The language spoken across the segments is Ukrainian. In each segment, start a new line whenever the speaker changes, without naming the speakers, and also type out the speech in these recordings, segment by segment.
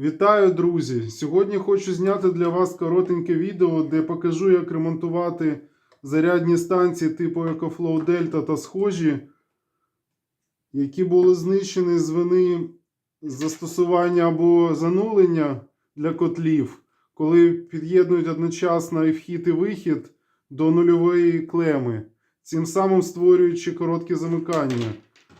Вітаю, друзі! Сьогодні хочу зняти для вас коротеньке відео, де покажу, як ремонтувати зарядні станції типу EcoFlow Delta та схожі, які були знищені з вини застосування або занулення для котлів, коли під'єднують одночасно і вхід і вихід до нульової клеми, цим самим створюючи коротке замикання.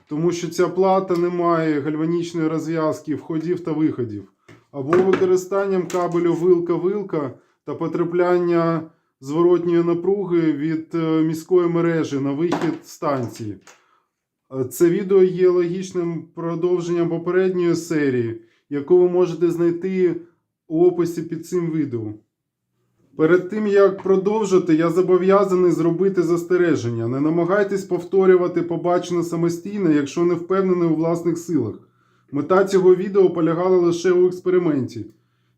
Тому що ця плата не має гальванічної розв'язки входів та виходів або використанням кабелю вилка-вилка та потрапляння зворотньої напруги від е, міської мережі на вихід станції. Е, Це відео є логічним продовженням попередньої серії, яку ви можете знайти у описі під цим відео. Перед тим як продовжити, я зобов'язаний зробити застереження. Не намагайтесь повторювати побачене самостійно, якщо не впевнений у власних силах. Мета цього відео полягала лише у експерименті.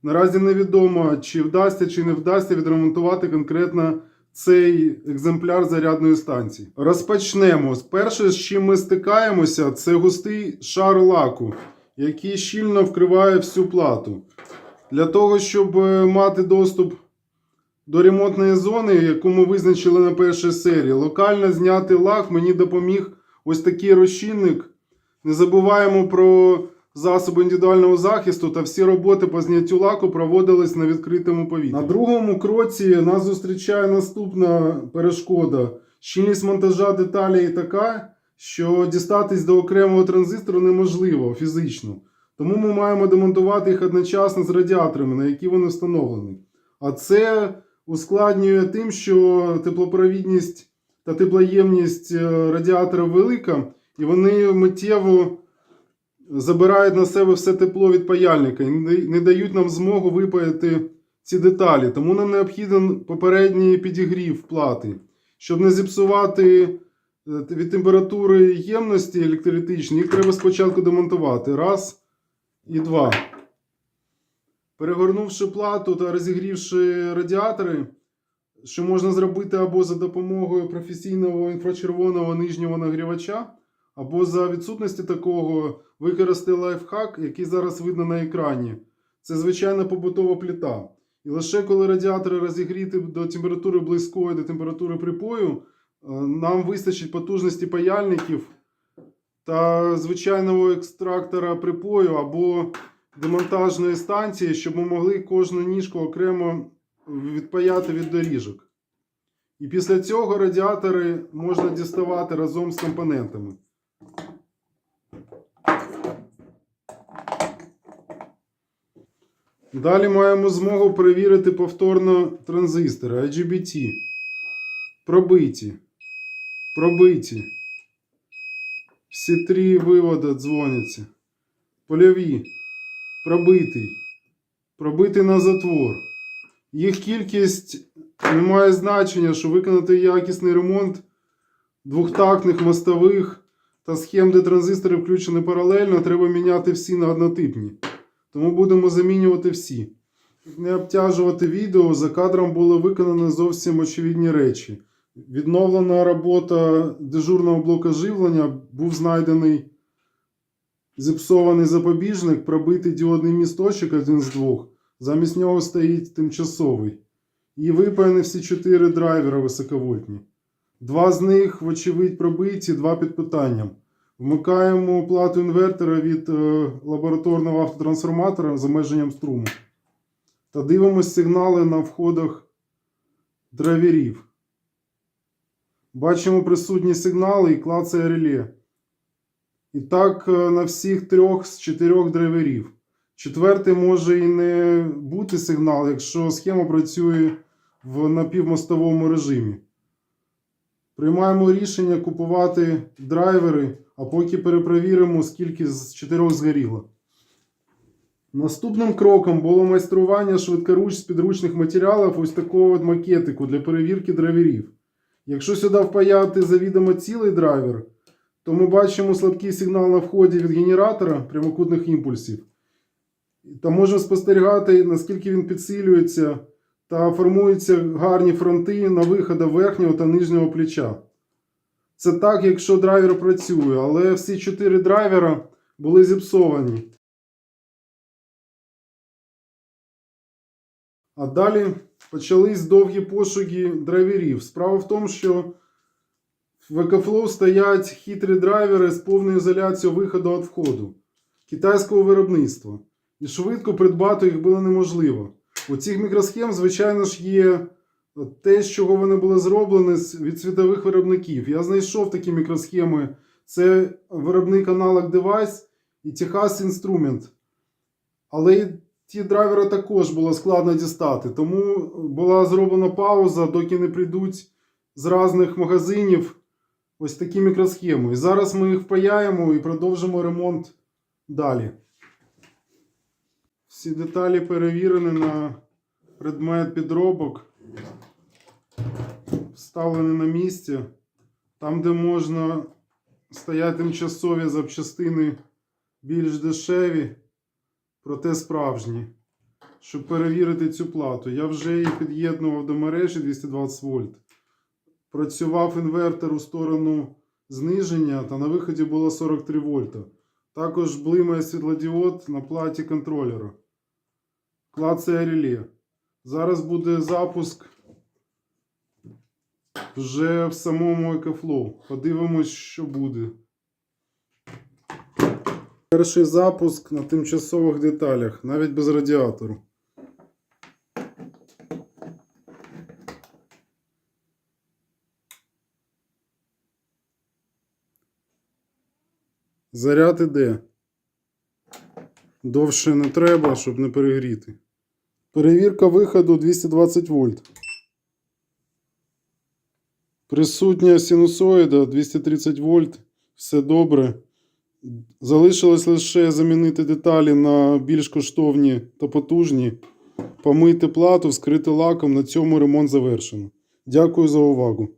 Наразі невідомо, чи вдасться чи не вдасться відремонтувати конкретно цей екземпляр зарядної станції. Розпочнемо. Перше, з чим ми стикаємося, це густий шар лаку, який щільно вкриває всю плату. Для того, щоб е, мати доступ до ремонтної зони, яку ми визначили на першій серії, локально зняти лак мені допоміг ось такий розчинник. Не забуваємо про засоби індивідуального захисту та всі роботи по зняттю лаку проводились на відкритому повітрі. На другому кроці нас зустрічає наступна перешкода. Щільність монтажа деталей така, що дістатись до окремого транзистору неможливо фізично. Тому ми маємо демонтувати їх одночасно з радіаторами, на які вони встановлені. А це ускладнює тим, що теплопровідність та теплоємність е, радіатора велика, і вони миттєво забирають на себе все тепло від паяльника і не дають нам змогу випаяти ці деталі. Тому нам необхіден попередній підігрів плати, щоб не зіпсувати е, від температури ємності електролітичної, їх треба спочатку демонтувати. Раз і два. Перегорнувши плату та розігрівши радіатори, що можна зробити або за допомогою професійного інфрачервоного нижнього нагрівача, або за відсутності такого використати лайфхак, який зараз видно на екрані. Це звичайна побутова плита. І лише коли радіатори розігріти до температури близької до температури припою, е, нам вистачить потужності паяльників та звичайного екстрактора припою або демонтажної станції, щоб ми могли кожну ніжку окремо відпаяти від доріжок. І після цього радіатори можна діставати разом з компонентами. Далі маємо змогу перевірити повторно транзистори IGBT. Пробиті. Пробиті. Всі три виводи дзвоняться. Польові. Пробитий. Пробитий на затвор. Їх кількість не має значення, що виконати якісний ремонт двохтактних мостових та схем, де транзистори включені паралельно, треба міняти всі на однотипні. Тому будемо замінювати всі. Не обтяжувати відео, за кадром було виконано зовсім очевидні речі. Відновлена робота дежурного блока живлення був знайдений зіпсований запобіжник, пробитий діодний місточок один з двох. Замість нього стоїть тимчасовий. І випаяні всі чотири драйвера високовольтні. Два з них, вочевидь, пробиті, два під питанням. Вмикаємо плату інвертора від е, лабораторного автотрансформатора з обмеженням струму. Та дивимось сигнали на входах драйверів. Бачимо присутні сигнали і клацає реле. І так е, на всіх трьох з чотирьох драйверів. Четвертий може і не бути сигнал, якщо схема працює в напівмостовому режимі. Приймаємо рішення купувати драйвери, а поки перепровіримо, скільки з чотирьох згоріло. Наступним кроком було майстрування швидкоруч з підручних матеріалів ось такого от макетику для перевірки драйверів. Якщо сюди впаяти завідомо цілий драйвер, то ми бачимо слабкий сигнал на вході від генератора прямокутних імпульсів. Та можемо спостерігати, наскільки він підсилюється та формуються гарні фронти на виходи верхнього та нижнього плеча. Це так, якщо драйвер працює, але всі чотири драйвера були зіпсовані. А далі почались довгі пошуки драйверів. Справа в тому, що в EcoFlow стоять хитрі драйвери з повною ізоляцією виходу від входу китайського виробництва. І швидко придбати їх було неможливо. У цих мікросхем, звичайно ж, є те, з чого вони були зроблені від світових виробників. Я знайшов такі мікросхеми. Це виробник аналог Device і Техас Instrument. Але і ті драйвери також було складно дістати. Тому була зроблена пауза, доки не прийдуть з різних магазинів ось такі мікросхеми. І зараз ми їх впаяємо і продовжимо ремонт далі. Всі деталі перевірені на предмет підробок. Вставлені на місці. Там, де можна стоять тимчасові запчастини більш дешеві, проте справжні. Щоб перевірити цю плату. Я вже її під'єднував до мережі 220 вольт. Працював інвертор у сторону зниження, та на виході було 43 вольта. Також блимає світлодіод на платі контролера. Клацає реле. Зараз буде запуск вже в самому EcoFlow. Подивимось, що буде. Перший запуск на тимчасових деталях, навіть без радіатору. Заряд іде. Довше не треба, щоб не перегріти. Перевірка виходу 220 вольт. Присутня синусоїда 230 вольт. Все добре. Залишилось лише замінити деталі на більш коштовні та потужні. Помити плату, вскрити лаком. На цьому ремонт завершено. Дякую за увагу.